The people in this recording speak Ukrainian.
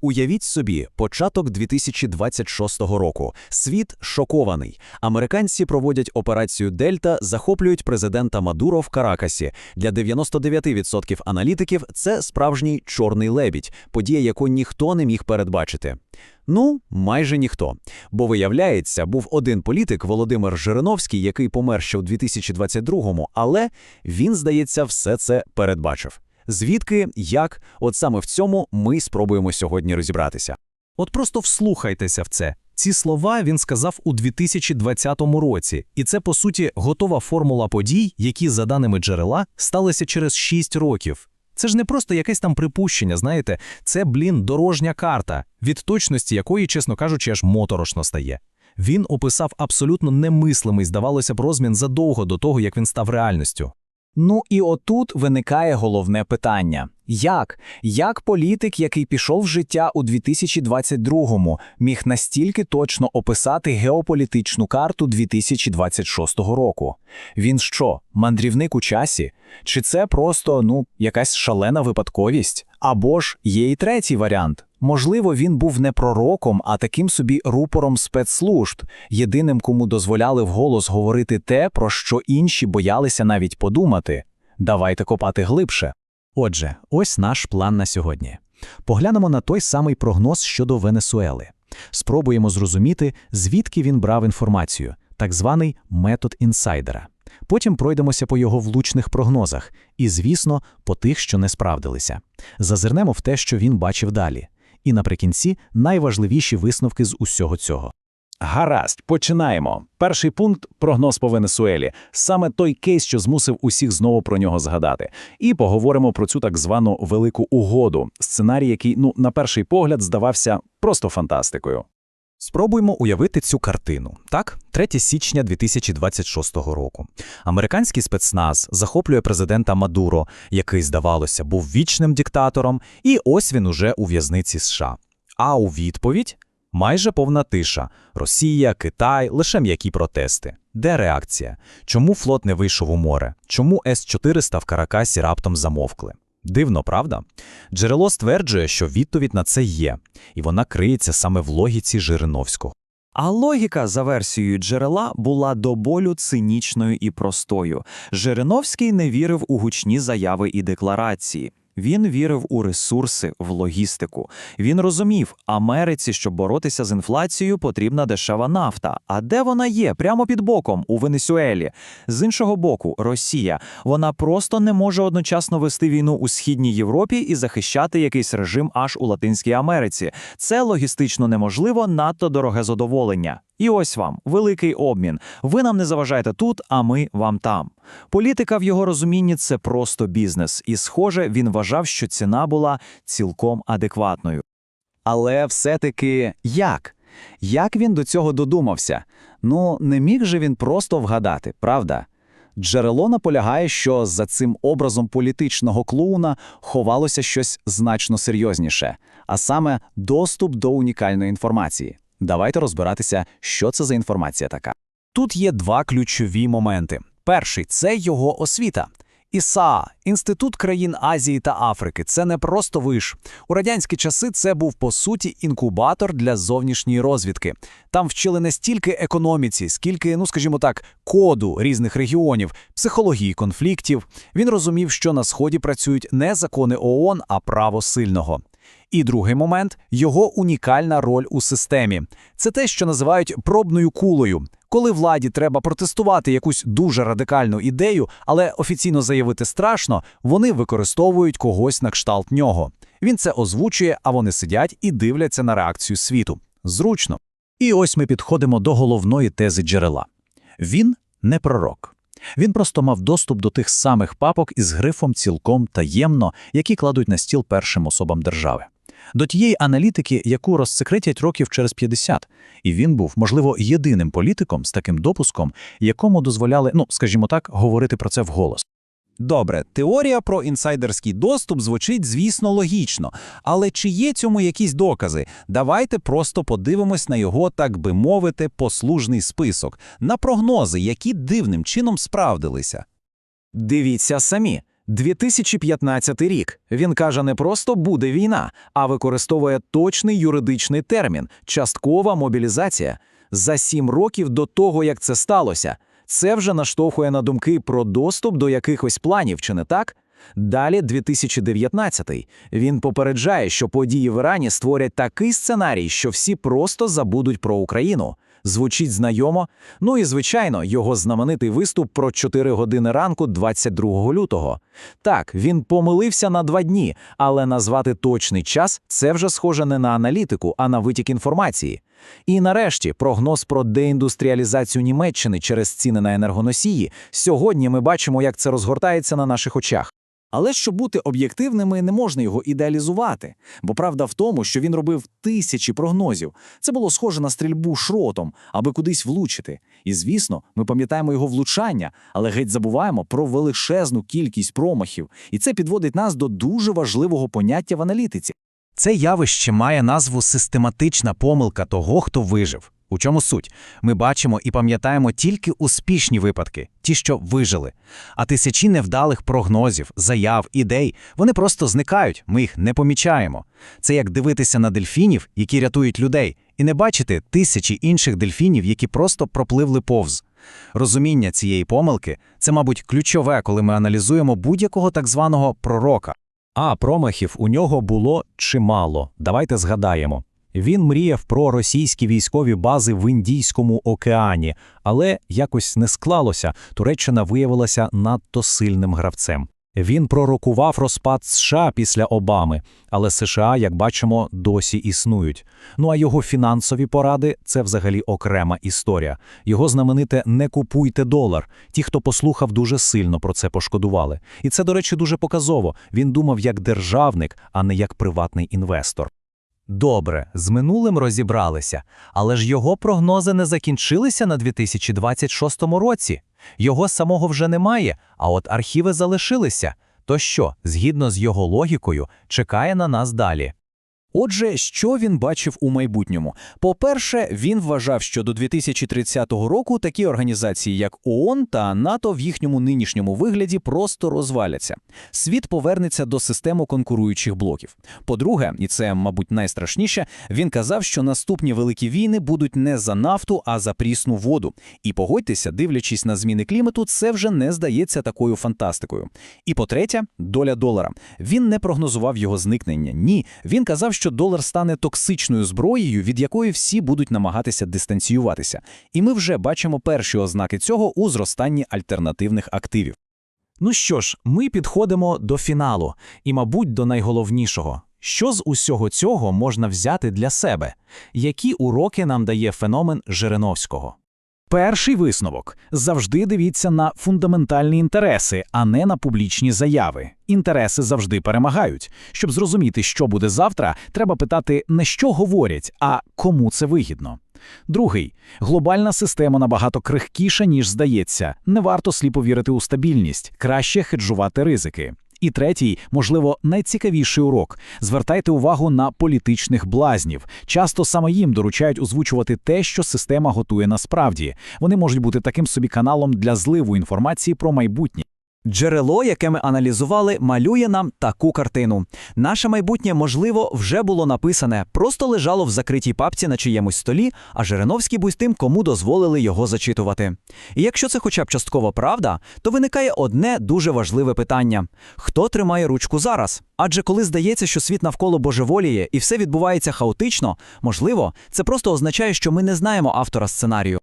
Уявіть собі, початок 2026 року. Світ шокований. Американці проводять операцію Дельта, захоплюють президента Мадуро в Каракасі. Для 99% аналітиків це справжній чорний лебідь, подія, яку ніхто не міг передбачити. Ну, майже ніхто. Бо виявляється, був один політик Володимир Жириновський, який помер ще у 2022-му, але він, здається, все це передбачив. Звідки, як, от саме в цьому ми спробуємо сьогодні розібратися. От просто вслухайтеся в це. Ці слова він сказав у 2020 році, і це, по суті, готова формула подій, які, за даними джерела, сталися через 6 років. Це ж не просто якесь там припущення, знаєте, це, блін, дорожня карта, від точності якої, чесно кажучи, аж моторошно стає. Він описав абсолютно немислимий, здавалося б, розмін задовго до того, як він став реальністю. Ну і отут виникає головне питання: як? Як політик, який пішов в життя у 2022-му, міг настільки точно описати геополітичну карту 2026 року? Він що, мандрівник у часі? Чи це просто ну якась шалена випадковість? Або ж є і третій варіант. Можливо, він був не пророком, а таким собі рупором спецслужб, єдиним, кому дозволяли вголос говорити те, про що інші боялися навіть подумати. Давайте копати глибше. Отже, ось наш план на сьогодні. Поглянемо на той самий прогноз щодо Венесуели. Спробуємо зрозуміти, звідки він брав інформацію, так званий метод інсайдера. Потім пройдемося по його влучних прогнозах і, звісно, по тих, що не справдилися. Зазирнемо в те, що він бачив далі. І наприкінці найважливіші висновки з усього цього. Гаразд, починаємо. Перший пункт прогноз по Венесуелі. Саме той кейс, що змусив усіх знову про нього згадати. І поговоримо про цю так звану велику угоду, сценарій, який, ну, на перший погляд, здавався просто фантастикою. Спробуймо уявити цю картину. Так, 3 січня 2026 року. Американський спецназ захоплює президента Мадуро, який, здавалося, був вічним диктатором, і ось він уже у в'язниці США. А у відповідь майже повна тиша: Росія, Китай, лише м'які протести. Де реакція? Чому флот не вийшов у море? Чому С-400 в Каракасі раптом замовкли? Дивно, правда? Джерело стверджує, що відповідь на це є, і вона криється саме в логіці Жириновського. А логіка за версією джерела була до болю цинічною і простою. Жириновський не вірив у гучні заяви і декларації. Він вірив у ресурси, в логістику. Він розумів, Америці, щоб боротися з інфлацією, потрібна дешева нафта. А де вона є? Прямо під боком, у Венесуелі. З іншого боку, Росія. Вона просто не може одночасно вести війну у східній Європі і захищати якийсь режим аж у Латинській Америці. Це логістично неможливо, надто дороге задоволення. І ось вам великий обмін. Ви нам не заважаєте тут, а ми вам там. Політика в його розумінні це просто бізнес, і, схоже, він вважав, що ціна була цілком адекватною. Але все-таки як? Як він до цього додумався? Ну, не міг же він просто вгадати, правда? Джерело наполягає, що за цим образом політичного клоуна ховалося щось значно серйозніше, а саме доступ до унікальної інформації. Давайте розбиратися, що це за інформація така. Тут є два ключові моменти. Перший це його освіта. ІСА, Інститут країн Азії та Африки, це не просто виш. У радянські часи це був по суті інкубатор для зовнішньої розвідки. Там вчили не стільки економіці, скільки, ну скажімо так, коду різних регіонів, психології конфліктів. Він розумів, що на сході працюють не закони ООН, а право сильного. І другий момент його унікальна роль у системі. Це те, що називають пробною кулею. Коли владі треба протестувати якусь дуже радикальну ідею, але офіційно заявити страшно, вони використовують когось на кшталт нього. Він це озвучує, а вони сидять і дивляться на реакцію світу. Зручно. І ось ми підходимо до головної тези джерела. Він не пророк. Він просто мав доступ до тих самих папок із грифом цілком таємно, які кладуть на стіл першим особам держави. До тієї аналітики, яку розсекретять років через 50. І він був, можливо, єдиним політиком з таким допуском, якому дозволяли, ну скажімо так, говорити про це вголос. Добре, теорія про інсайдерський доступ звучить, звісно, логічно. Але чи є цьому якісь докази? Давайте просто подивимось на його, так би мовити, послужний список, на прогнози, які дивним чином справдилися. Дивіться самі. 2015 рік. Він каже, не просто буде війна, а використовує точний юридичний термін часткова мобілізація. За сім років до того, як це сталося, це вже наштовхує на думки про доступ до якихось планів, чи не так? Далі 2019. Він попереджає, що події в Ірані створять такий сценарій, що всі просто забудуть про Україну. Звучить знайомо. Ну і звичайно, його знаменитий виступ про 4 години ранку 22 лютого. Так, він помилився на два дні, але назвати точний час це вже схоже не на аналітику, а на витік інформації. І нарешті прогноз про деіндустріалізацію Німеччини через ціни на енергоносії. Сьогодні ми бачимо, як це розгортається на наших очах. Але щоб бути об'єктивними, не можна його ідеалізувати. Бо правда в тому, що він робив тисячі прогнозів. Це було схоже на стрільбу шротом, аби кудись влучити. І звісно, ми пам'ятаємо його влучання, але геть забуваємо про величезну кількість промахів. І це підводить нас до дуже важливого поняття в аналітиці. Це явище має назву систематична помилка того, хто вижив. У чому суть? Ми бачимо і пам'ятаємо тільки успішні випадки, ті, що вижили. А тисячі невдалих прогнозів, заяв, ідей, вони просто зникають, ми їх не помічаємо. Це як дивитися на дельфінів, які рятують людей, і не бачити тисячі інших дельфінів, які просто пропливли повз. Розуміння цієї помилки це, мабуть, ключове, коли ми аналізуємо будь-якого так званого пророка. А промахів у нього було чимало. Давайте згадаємо. Він мріяв про російські військові бази в Індійському океані, але якось не склалося. Туреччина виявилася надто сильним гравцем. Він пророкував розпад США після Обами, але США, як бачимо, досі існують. Ну а його фінансові поради це взагалі окрема історія. Його знамените не купуйте долар. Ті, хто послухав, дуже сильно про це пошкодували. І це, до речі, дуже показово. Він думав як державник, а не як приватний інвестор. Добре, з минулим розібралися, але ж його прогнози не закінчилися на 2026 році. Його самого вже немає, а от архіви залишилися. То що, згідно з його логікою, чекає на нас далі? Отже, що він бачив у майбутньому? По-перше, він вважав, що до 2030 року такі організації, як ООН та НАТО, в їхньому нинішньому вигляді просто розваляться. Світ повернеться до системи конкуруючих блоків. По-друге, і це, мабуть, найстрашніше, він казав, що наступні великі війни будуть не за нафту, а за прісну воду. І погодьтеся, дивлячись на зміни клімату, це вже не здається такою фантастикою. І по-третє, доля долара. Він не прогнозував його зникнення. Ні, він казав, що долар стане токсичною зброєю, від якої всі будуть намагатися дистанціюватися. І ми вже бачимо перші ознаки цього у зростанні альтернативних активів. Ну що ж, ми підходимо до фіналу і, мабуть, до найголовнішого. Що з усього цього можна взяти для себе? Які уроки нам дає феномен Жириновського? Перший висновок завжди дивіться на фундаментальні інтереси, а не на публічні заяви. Інтереси завжди перемагають. Щоб зрозуміти, що буде завтра, треба питати не що говорять, а кому це вигідно. Другий глобальна система набагато крихкіша, ніж здається. Не варто сліпо вірити у стабільність, краще хеджувати ризики. І третій, можливо, найцікавіший урок: звертайте увагу на політичних блазнів. Часто саме їм доручають озвучувати те, що система готує насправді. Вони можуть бути таким собі каналом для зливу інформації про майбутнє. Джерело, яке ми аналізували, малює нам таку картину. Наше майбутнє, можливо, вже було написане, просто лежало в закритій папці на чиємусь столі, а Жириновський був тим, кому дозволили його зачитувати. І якщо це хоча б частково правда, то виникає одне дуже важливе питання: хто тримає ручку зараз? Адже коли здається, що світ навколо божеволіє і все відбувається хаотично, можливо, це просто означає, що ми не знаємо автора сценарію.